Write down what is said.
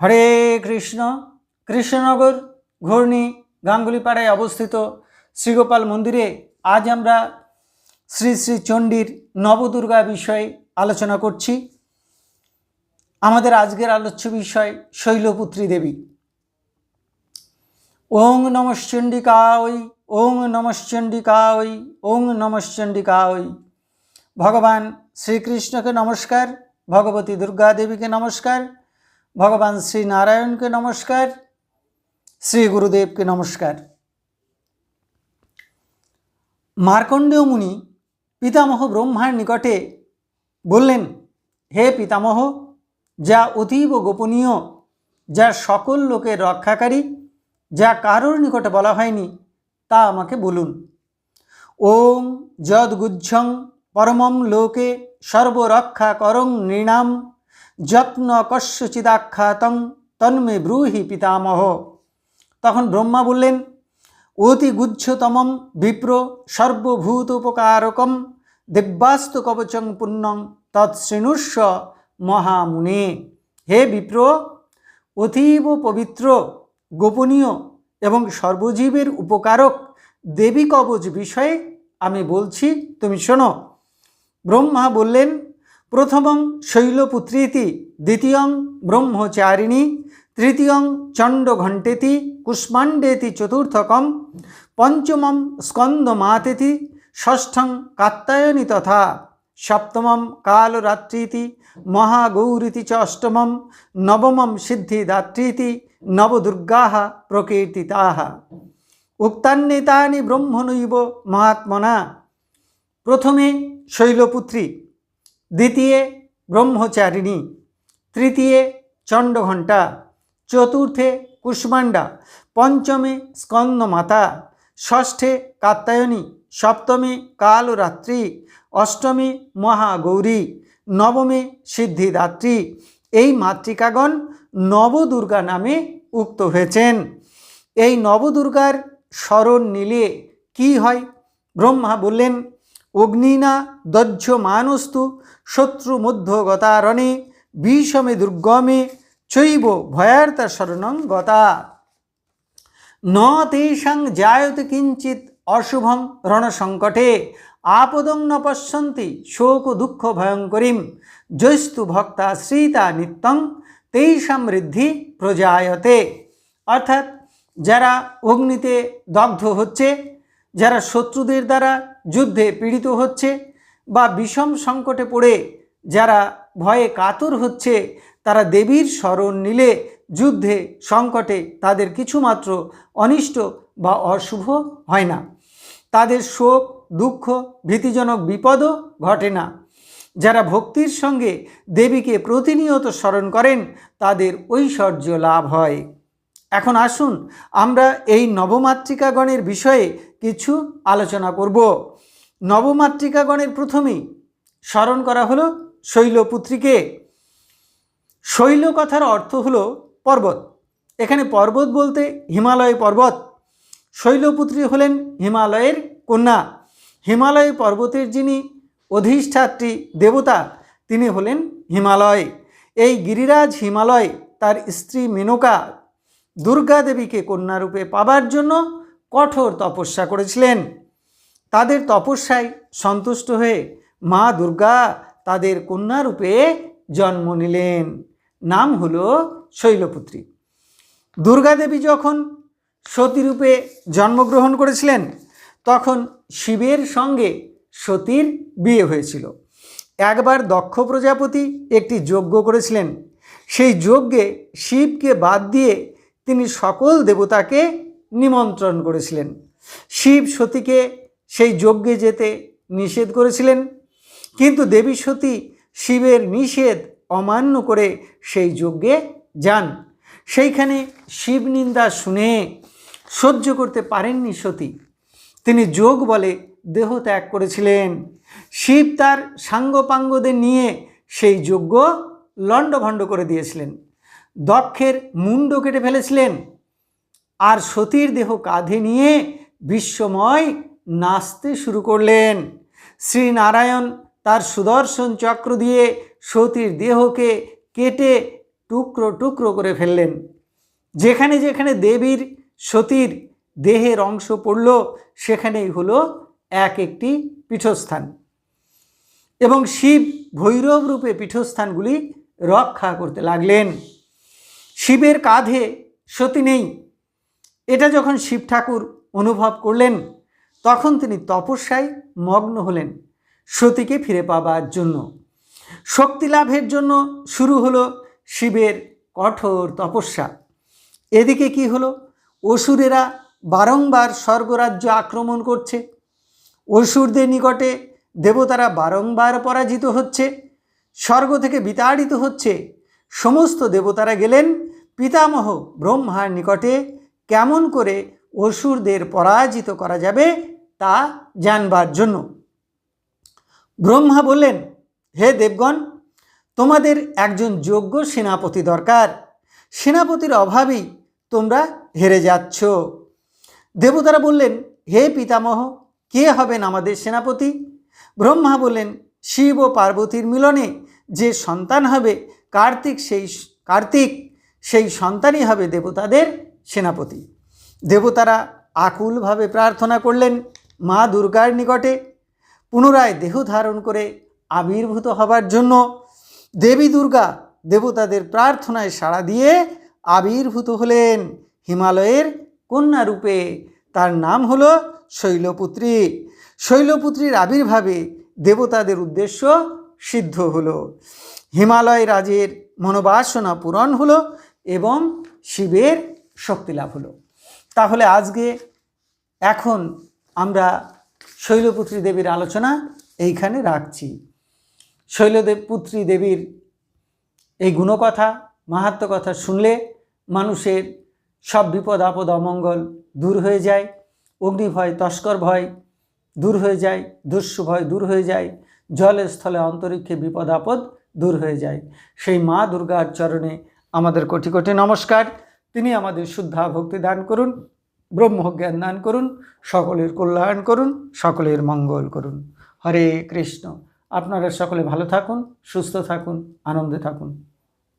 হরে কৃষ্ণ, কৃষ্ণনগর ঘূর্ণি গাঙ্গুলিপাড়ায় অবস্থিত শ্রীগোপাল মন্দিরে আজ আমরা শ্রী শ্রী চণ্ডীর নবদুর্গা বিষয়ে আলোচনা করছি। আমাদের আজকের আলোচ্য বিষয় শৈলপুত্রী দেবী। ওং নমশ্চণ্ডিকা ওই ওং নমশ্চণ্ডিকা ওই ওং নমশ্চণ্ডিকা ওই ভগবান শ্রীকৃষ্ণকে নমস্কার, ভগবতী দুর্গা দেবীকে নমস্কার ভগবান শ্রী নারায়ণকে নমস্কার, শ্রী গুরুদেবকে নমস্কার। মার্কণ্ডেয় মুনি পিতামহ ব্রহ্মার নিকটে বললেন, হে পিতামহ, যা অতীব গোপনীয়, যা সকল লোকের রক্ষাকারী, যা কারোর নিকটে বলা হয়নি, তা আমাকে বলুন। ওং যদ্গুজ্জং পরমম লোকে সর্বরক্ষা করং নৃণাম যত্ন কস্যচিদাখ্যাতং তন্মে ব্রূহি পিতামহ। তখন ব্রহ্মা বললেন, অতি গুচ্ছতমম বিপ্র সর্বভূত উপকারকম দিব্যাস্ত কবচং পুণ্যং তৎশৃণুস্ব মহামুনে। হে বিপ্র, অতীব পবিত্র, গোপনীয় এবং সর্বজীবের উপকারক দেবী কবচ বিষয়ে আমি বলছি, তুমি শোনো। ব্রহ্মা বললেন প্রথমং শৈলপুত্রীতি, দ্বিতীয়ং ব্রহ্মচারিণী, তৃতীয়ং চণ্ডঘণ্টেতি, কুষ্মাণ্ডেতি চতুর্থকম, পঞ্চমম স্কন্দমাতেতি, ষষ্ঠং কাত্তায়নী তথা সপ্তমম কালরাত্রিতি, মহাগৌরীতি চ নবমম সিদ্ধিদাত্রীতি নবদুর্গাः প্রকীর্তিতাः উক্তান্বিতানি ব্রহ্মণৈব মহাত্মনা। প্রথমে শৈলপুত্রী দ্বিতীয়ে ব্রহ্মচারিণী, তৃতীয়ে চণ্ডঘণ্টা, চতুর্থে কুষ্মাণ্ডা, পঞ্চমে স্কন্দমাতা, ষষ্ঠে কাত্তায়নী সপ্তমে কালরাত্রি, অষ্টমে মহাগৌরী, নবমে সিদ্ধিদাত্রী। এই মাতৃকাগণ নবদুর্গা নামে উক্ত হয়েছেন। এই নবদুর্গার স্মরণ নিলে কি হয়? ব্রহ্মা বললেন অগ্নিনা দজ্জ মানস্তু শত্রু মধ্যগতারণে বিষমে দুর্গমে চৈব ভয়ার্তা শরণং গতা। ন তেষাং জায়তে কিঞ্চিত অশুভং রণসঙ্কটে আপদং ন পশ্যন্তি শোক দুঃখ ভয়ঙ্করীম জৈস্তু ভক্তা শ্রীতা নিত্যং তেষাম ঋদ্ধি প্রজায়তে। অর্থাৎ যারা অগ্নিতে দগ্ধ হচ্ছে যারা শত্রুদের দ্বারা যুদ্ধে পীড়িত হচ্ছে বা বিষম সংকটে পড়ে, যারা ভয়ে কাতর হচ্ছে, তারা দেবীর স্মরণ নিলে যুদ্ধে সংকটে তাদের কিছুমাত্র অনিষ্ট বা অশুভ হয় না। তাদের শোক, দুঃখ, ভীতিজনক বিপদও ঘটে না। যারা ভক্তির সঙ্গে দেবীকে প্রতিনিয়ত স্মরণ করেন, তাদের ঐশ্বর্য লাভ হয়। এখন আসুন আমরা এই নবমাতৃকাগণের বিষয়ে কিছু আলোচনা করব। নবমাতৃকাগণের প্রথমেই স্মরণ করা হলো শৈলপুত্রীকে। শৈল কথার অর্থ হলো পর্বত। এখানে পর্বত বলতে হিমালয় পর্বত। শৈলপুত্রী হলেন হিমালয়ের কন্যা। হিমালয় পর্বতের যিনি অধিষ্ঠাত্রী দেবতা, তিনি হলেন হিমালয়। এই গিরিরাজ হিমালয়, তার স্ত্রী মেনকা দুর্গা দেবীকে কন্যারূপে পাবার জন্য কঠোর তপস্যা করেছিলেন। তাদের তপস্যায় সন্তুষ্ট হয়ে মা দুর্গা তাদের কন্যারূপে জন্ম নিলেন। নাম হলো শৈলপুত্রী। দুর্গা দেবী যখন সতীরূপে জন্মগ্রহণ করেছিলেন, তখন শিবের সঙ্গে সতীর বিয়ে হয়েছিল। একবার দক্ষ প্রজাপতি একটি যজ্ঞ করেছিলেন। সেই যজ্ঞে শিবকে বাদ দিয়ে তিনি সকল দেবতাকে নিমন্ত্রণ করেছিলেন। শিব সতীকে সেই যজ্ঞে যেতে নিষেধ করেছিলেন, কিন্তু দেবী সতী শিবের নিষেধ অমান্য করে সেই যজ্ঞে যান। সেইখানে শিব নিন্দা শুনে সহ্য করতে পারেননি সতী। তিনি যোগ বলে দেহ ত্যাগ করেছিলেন। শিব তার সাঙ্গপাঙ্গদের নিয়ে সেই যজ্ঞ লণ্ডভণ্ড করে দিয়েছিলেন। দক্ষের মুন্ড কেটে ফেলেছিলেন। আর সতীর দেহ কাঁধে নিয়ে বিশ্বময় নাচতে শুরু করলেন। শ্রীনারায়ণ তার সুদর্শন চক্র দিয়ে সতীর দেহকে কেটে টুকরো টুকরো করে ফেললেন। যেখানে যেখানে দেবীর, সতীর দেহের অংশ পড়ল, সেখানেই হলো এক একটি পীঠস্থান। এবং শিব ভৈরব রূপে পীঠস্থানগুলি রক্ষা করতে লাগলেন। শিবের কাঁধে সতী নেই। এটা যখন শিব ঠাকুর অনুভব করলেন, তখন তিনি তপস্যায় মগ্ন হলেন সতীকে ফিরে পাবার জন্য। শক্তি লাভের জন্য শুরু হলো শিবের কঠোর তপস্যা। এদিকে কি হলো? অসুরেরা বারংবার স্বর্গরাজ্য আক্রমণ করছে। অসুরদের নিকটে দেবতারা বারংবার পরাজিত হচ্ছে। স্বর্গ থেকে বিতাড়িত হচ্ছে সমস্ত দেবতারা গেলেন, পিতামহ ব্রহ্মার নিকটে কেমন করে অসুরদের পরাজিত করা যাবে তা জানবার জন্য। ব্রহ্মা বললেন, হে দেবগণ, তোমাদের একজন যোগ্য সেনাপতি দরকার। সেনাপতির অভাবেই তোমরা হেরে যাচ্ছ। দেবতারা বললেন, হে পিতামহ, কে হবেন আমাদের সেনাপতি? ব্রহ্মা বললেন, শিব ও পার্বতীর মিলনে যে সন্তান হবে কার্তিক সেই কার্তিক সেই সন্তানই হবে দেবতাদের সেনাপতি। দেবতারা আকুলভাবে প্রার্থনা করলেন, মা দুর্গার নিকটে পুনরায় দেহ ধারণ করে আবির্ভূত হবার জন্য দেবী দুর্গা দেবতাদের প্রার্থনায় সাড়া দিয়ে আবির্ভূত হলেন। হিমালয়ের কন্যা রূপে তার নাম হলো শৈলপুত্রী। শৈলপুত্রীর আবির্ভাবে দেবতাদের উদ্দেশ্য সিদ্ধ হলো। হিমালয় রাজের মনোবাসনা পূরণ হলো এবং শিবের শক্তি লাভ হলো। তাহলে আজকে এখন আমরা শৈলপুত্রী দেবীর আলোচনা এইখানে রাখছি। শৈলদেব পুত্রী দেবীর এই গুণকথা মাহাত্ম কথা শুনলে মানুষের সব বিপদ, আপদ, অমঙ্গল দূর হয়ে যায়। অগ্নিভয় তস্কর ভয় দূর হয়ে যায় দস্যু ভয় দূর হয়ে যায়। জলে, স্থলে, অন্তরিক্ষে বিপদ, আপদ দূর হয়ে যায়। সেই মা দুর্গার চরণে আমাদের কোটি কোটি নমস্কার। তিনি আমাদের শুদ্ধা ভক্তি দান করুন, ব্রহ্মজ্ঞান দান করুন, সকলের কল্যাণ করুন, সকলের মঙ্গল করুন। হরে কৃষ্ণ। আপনারা সকলে ভালো থাকুন, সুস্থ থাকুন, আনন্দে থাকুন।